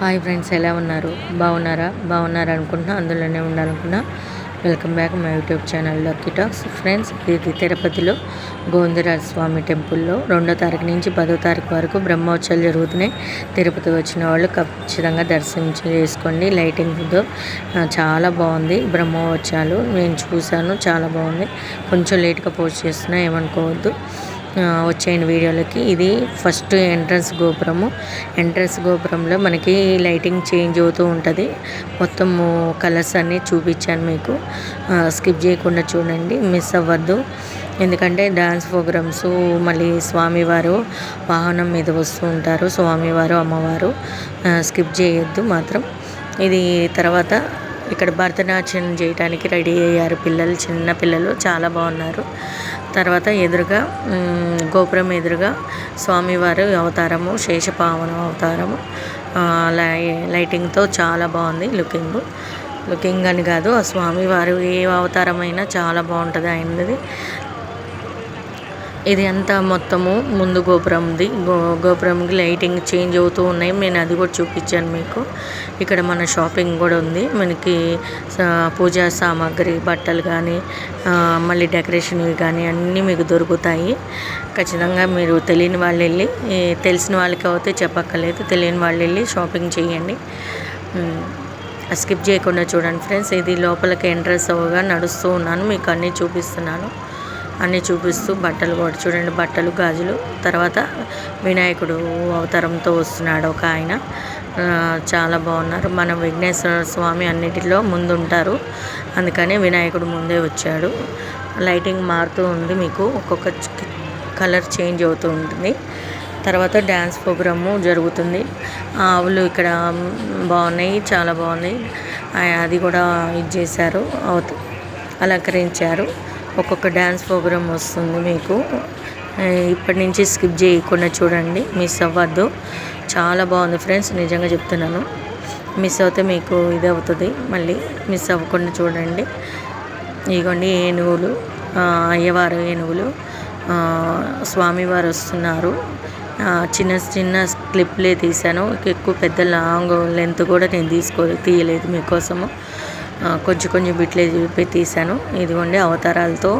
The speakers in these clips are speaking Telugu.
హాయ్ ఫ్రెండ్స్ ఎలా ఉన్నారు? బాగున్నారా? బాగున్నారా అనుకుంటున్నా అందులోనే ఉండాలనుకున్నా welcome back my YouTube channel lucky talks. Friends ఇది తిరుపతిలో గోవిందరాజ స్వామి టెంపుల్లో రెండో తారీఖు నుంచి పదో తారీఖు వరకు బ్రహ్మోత్సవాలు జరుగుతున్నాయి. తిరుపతి వచ్చిన వాళ్ళు ఖచ్చితంగా దర్శనం చేసుకోండి. లైటింగ్తో చాలా బాగుంది. బ్రహ్మోత్సవాలు నేను చూశాను చాలా బాగుంది. కొంచెం లేట్గా పోస్ట్ చేస్తున్నా ఏమనుకోవద్దు. వచ్చేయండి వీడియోలకి. ఇది ఫస్ట్ ఎంట్రన్స్ గోపురము. ఎంట్రన్స్ గోపురంలో మనకి లైటింగ్ చేంజ్ అవుతూ ఉంటుంది. మొత్తము కలర్స్ అన్నీ చూపించాను మీకు. స్కిప్ చేయకుండా చూడండి. మిస్ అవ్వద్దు. ఎందుకంటే డ్యాన్స్ ప్రోగ్రామ్స్ మళ్ళీ స్వామివారు వాహనం మీద వస్తూ ఉంటారు. స్వామివారు అమ్మవారు స్కిప్ చేయొద్దు మాత్రం. ఇది తర్వాత ఇక్కడ భరతనాట్యం చేయడానికి రెడీ అయ్యారు పిల్లలు చిన్న పిల్లలు. చాలా బాగున్నారు. తర్వాత ఎదురుగా గోపురం ఎదురుగా స్వామివారు అవతారము శేషపావనం అవతారము. లై లైటింగ్తో చాలా బాగుంది లుకింగ్. లుకింగ్ అని కాదు ఆ స్వామివారు ఏ అవతారమైనా చాలా బాగుంటుంది ఆయనది. ఇది అంతా మొత్తము ముందు గోపురంది. గో గోపురంకి లైటింగ్ చేంజ్ అవుతూ ఉన్నాయి. నేను అది కూడా చూపించాను మీకు. ఇక్కడ మన షాపింగ్ కూడా ఉంది. మనకి పూజా సామాగ్రి బట్టలు కానీ మళ్ళీ డెకరేషన్వి కానీ అన్నీ మీకు దొరుకుతాయి. ఖచ్చితంగా మీరు తెలియని వాళ్ళు వెళ్ళి తెలిసిన వాళ్ళకి అయితే చెప్పక్కర్లేదు. తెలియని వాళ్ళు వెళ్ళి షాపింగ్ చేయండి. స్కిప్ చేయకుండా చూడండి ఫ్రెండ్స్. ఇది లోపలికి ఎంట్రెన్స్ అవ్వగా నడుస్తూ ఉన్నాను. మీకు అన్నీ చూపిస్తున్నాను. అన్నీ చూపిస్తూ బట్టలు కూడా చూడండి బట్టలు గాజులు. తర్వాత వినాయకుడు అవతారంతో వస్తున్నాడు ఒక ఆయన. చాలా బాగున్నారు. మన విఘ్నేశ్వర స్వామి అన్నిటిలో ముందు ఉంటారు అందుకని వినాయకుడు ముందే వచ్చాడు. లైటింగ్ మారుతూ ఉంది మీకు. ఒక్కొక్క కలర్ చేంజ్ అవుతూ ఉంటుంది. తర్వాత డ్యాన్స్ ప్రోగ్రాము జరుగుతుంది. ఆవులు ఇక్కడ బాగున్నాయి చాలా బాగున్నాయి. అది కూడా ఇది చేశారు అలంకరించారు. ఒక్కొక్క డ్యాన్స్ ప్రోగ్రామ్ వస్తుంది మీకు. ఇప్పటి నుంచి స్కిప్ చేయకుండా చూడండి. మిస్ అవ్వద్దు. చాలా బాగుంది ఫ్రెండ్స్ నిజంగా చెప్తున్నాను. మిస్ అవుతే మీకు ఇది అవుతుంది. మళ్ళీ మిస్ అవ్వకుండా చూడండి. ఇదిగోండి ఏనుగులు అయ్యవారు ఏనుగులు స్వామివారు వస్తున్నారు. చిన్న చిన్న క్లిప్లే తీశాను. ఎక్కువ పెద్ద లాంగ్ లెంత్ కూడా నేను తీసుకో తీయలేదు మీకోసము. కొంచెం కొంచెం బిట్లే చూపి తీశాను. ఇదిగోండి అవతారాలతో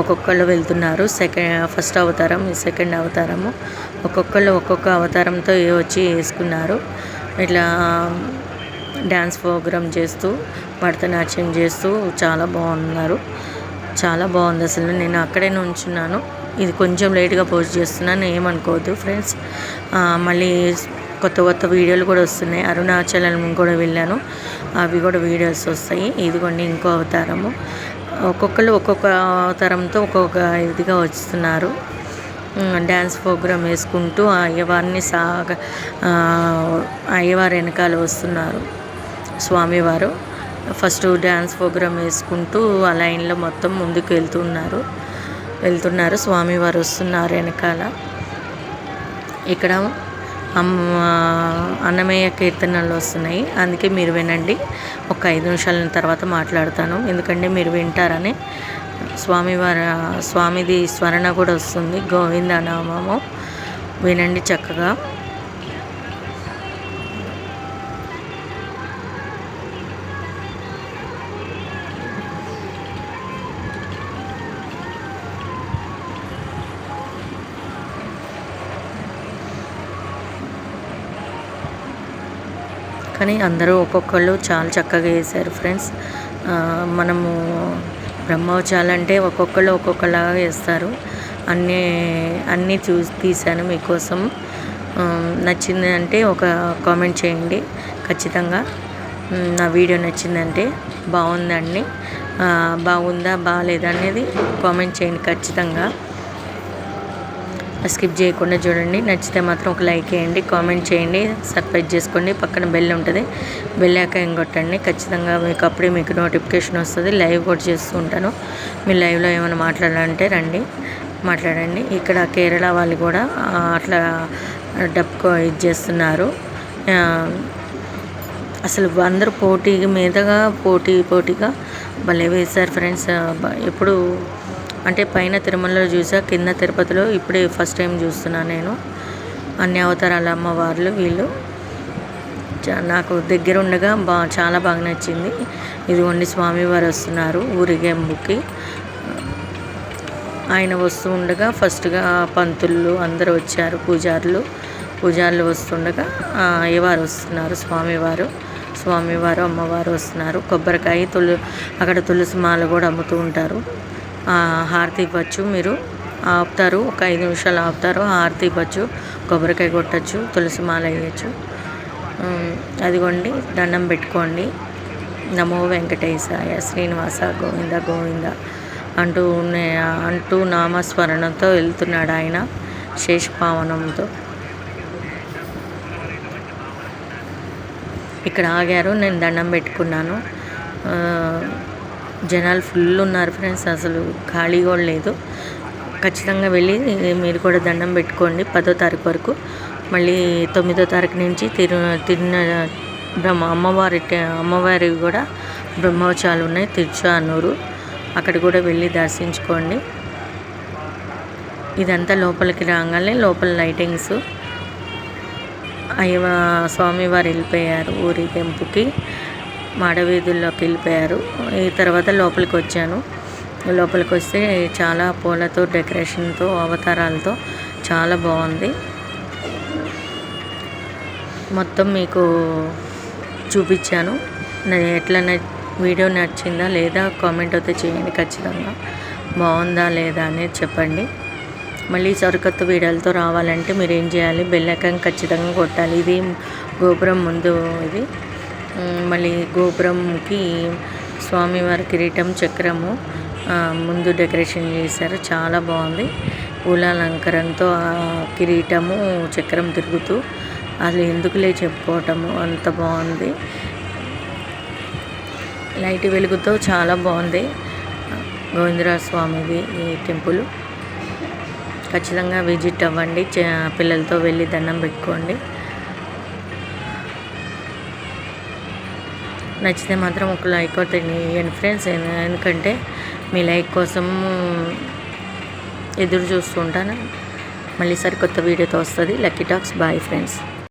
ఒక్కొక్కళ్ళు వెళ్తున్నారు. సెకండ్ ఫస్ట్ అవతారం సెకండ్ అవతారము. ఒక్కొక్కళ్ళు ఒక్కొక్క అవతారంతో వచ్చి వేసుకున్నారు. ఇట్లా డ్యాన్స్ ప్రోగ్రామ్ చేస్తూ భరతనాట్యం చేస్తూ చాలా బాగున్నారు. చాలా బాగుంది అసలు. నేను అక్కడే ఉంచున్నాను ఇది కొంచెం లేట్గా పోస్ట్ చేస్తున్నాను. ఏమనుకోవద్దు ఫ్రెండ్స్. మళ్ళీ కొత్త కొత్త వీడియోలు కూడా వస్తున్నాయి. అరుణాచలం కూడా వెళ్ళాను. అవి కూడా వీడియోస్ వస్తాయి. ఇదిగోండి ఇంకో అవతారము. ఒక్కొక్కరు ఒక్కొక్క అవతారంతో ఒక్కొక్క ఇదిగా వస్తున్నారు. డ్యాన్స్ ప్రోగ్రామ్ వేసుకుంటూ అయ్యవారిని సాగ అయ్యవారి వెనకాల వస్తున్నారు స్వామివారు. ఫస్ట్ డ్యాన్స్ ప్రోగ్రామ్ వేసుకుంటూ ఆ లైన్లో మొత్తం ముందుకు వెళ్తున్నారు వెళ్తున్నారు. స్వామివారు వస్తున్నారు వెనకాల. ఇక్కడ అన్నమయ్య కీర్తనలు వస్తున్నాయి. అందుకే మీరు వినండి. ఒక ఐదు నిమిషాల తర్వాత మాట్లాడతాను. ఎందుకంటే మీరు వింటారని స్వామివారి స్వామిది స్మరణ కూడా వస్తుంది. గోవిందనామము. వినండి చక్కగా. కానీ అందరూ ఒక్కొక్కళ్ళు చాలా చక్కగా వేశారు ఫ్రెండ్స్. మనము బ్రహ్మోత్సవాలంటే ఒక్కొక్కళ్ళు ఒక్కొక్కలాగా వేస్తారు. అన్నీ అన్నీ చూసి తీశాను మీకోసం. నచ్చింది అంటే ఒక కామెంట్ చేయండి ఖచ్చితంగా. నా వీడియో నచ్చిందంటే బాగుందండి. బాగుందా బాగాలేదా అనేది కామెంట్ చేయండి ఖచ్చితంగా. స్కిప్ చేయకుండా చూడండి. నచ్చితే మాత్రం ఒక లైక్ వేయండి కామెంట్ చేయండి సబ్స్క్రైబ్ చేసుకోండి. పక్కన బెల్ ఉంటుంది. బెల్ ఏం కొట్టండి. ఖచ్చితంగా మీకు అప్పుడే మీకు నోటిఫికేషన్ వస్తుంది. లైవ్ కూడా చేస్తూ ఉంటాను. మీ లైవ్లో ఏమైనా మాట్లాడాలంటే రండి. మాట్లాడండి. ఇక్కడ కేరళ వాళ్ళు కూడా అట్లా డబ్బు ఇది చేస్తున్నారు. అసలు అందరూ పోటీ మీదగా పోటీ పోటీగా భలే వేశారు ఫ్రెండ్స్ ఎప్పుడు అంటే పైన తిరుమలలో చూసా కింద తిరుపతిలో ఇప్పుడే ఫస్ట్ టైం చూస్తున్నాను నేను. అన్ని అవతారాల అమ్మవార్లు వీళ్ళు. నాకు దగ్గర ఉండగా బా చాలా బాగా నచ్చింది. ఇదిగోండి స్వామివారు వస్తున్నారు ఊరిగేంబుకి ఆయన వస్తూ ఉండగా ఫస్ట్గా పంతులు అందరూ వచ్చారు పూజారులు. పూజారులు వస్తుండగా అయ్యవారు వస్తున్నారు స్వామివారు. స్వామివారు అమ్మవారు వస్తున్నారు. కొబ్బరికాయ తులు అక్కడ తులసి మాల కూడా అమ్ముతూ ఉంటారు. హారతి ఇవ్వచ్చు మీరు. ఆపుతారు ఒక ఐదు నిమిషాలు ఆపుతారు హారతి ఇవ్వచ్చు కొబ్బరికాయ కొట్టచ్చు తులసి మాల వేయచ్చు. అదిగోండి దండం పెట్టుకోండి. నమో వెంకటేశాయ శ్రీనివాస గోవింద గోవింద అంటూ ఉన్న అంటూ నామస్మరణతో వెళ్తున్నాడు ఆయన శేషపావనంతో ఇక్కడ ఆగారు నేను దండం పెట్టుకున్నాను. జనాలు ఫుల్ ఉన్నారు ఫ్రెండ్స్ అసలు ఖాళీ కూడా లేదు. ఖచ్చితంగా వెళ్ళి మీరు కూడా దండం పెట్టుకోండి పదో తారీఖు వరకు. మళ్ళీ తొమ్మిదో తారీఖు నుంచి తిరు తిరున బ్రహ్మ అమ్మవారి అమ్మవారికి అమ్మవారి కూడా బ్రహ్మోత్సవాలు ఉన్నాయి తిరుచానూరు అక్కడ కూడా వెళ్ళి దర్శించుకోండి. ఇదంతా లోపలికి రాగానే లోపల లైటింగ్స్ అయ్యవ స్వామివారు వెళ్ళిపోయారు ఊరి టెంపుకి మాడవీధుల్లోకి వెళ్ళిపోయారు. ఈ తర్వాత లోపలికి వచ్చాను. లోపలికి వస్తే చాలా పూలతో డెకరేషన్తో అవతారాలతో చాలా బాగుంది. మొత్తం మీకు చూపించాను. ఎట్లా వీడియో నచ్చిందా లేదా కామెంట్ అయితే చేయండి ఖచ్చితంగా. బాగుందా లేదా అనేది చెప్పండి. మళ్ళీ సరికొత్త వీడియోలతో రావాలంటే మీరు ఏం చేయాలి? బెల్లకం ఖచ్చితంగా కొట్టాలి. ఇది గోపురం ముందు ఇది. మళ్ళీ గోపురంకి స్వామివారి కిరీటం చక్రము ముందు డెకరేషన్ చేశారు. చాలా బాగుంది. పూలాలంకరణతో ఆ కిరీటము చక్రం తిరుగుతూ అది ఎందుకులే చెప్పుకోవటము అంత బాగుంది. లైట్ వెలుగుతో చాలా బాగుంది. గోవిందరాజ స్వామిది ఈ టెంపుల్. ఖచ్చితంగా విజిట్ అవ్వండి. చ- పిల్లలతో వెళ్ళి దండం పెట్టుకోండి. నచ్చితే మాత్రం ఒక లైక్ కొట్టండి ఇవ్వండి ఫ్రెండ్స్ ఎందుకంటే మీ లైక్ కోసం ఎదురు చూస్తుంటాను ఉంటాను. మళ్ళీ వీడియోతో వస్తుంది. Lucky talks bye friends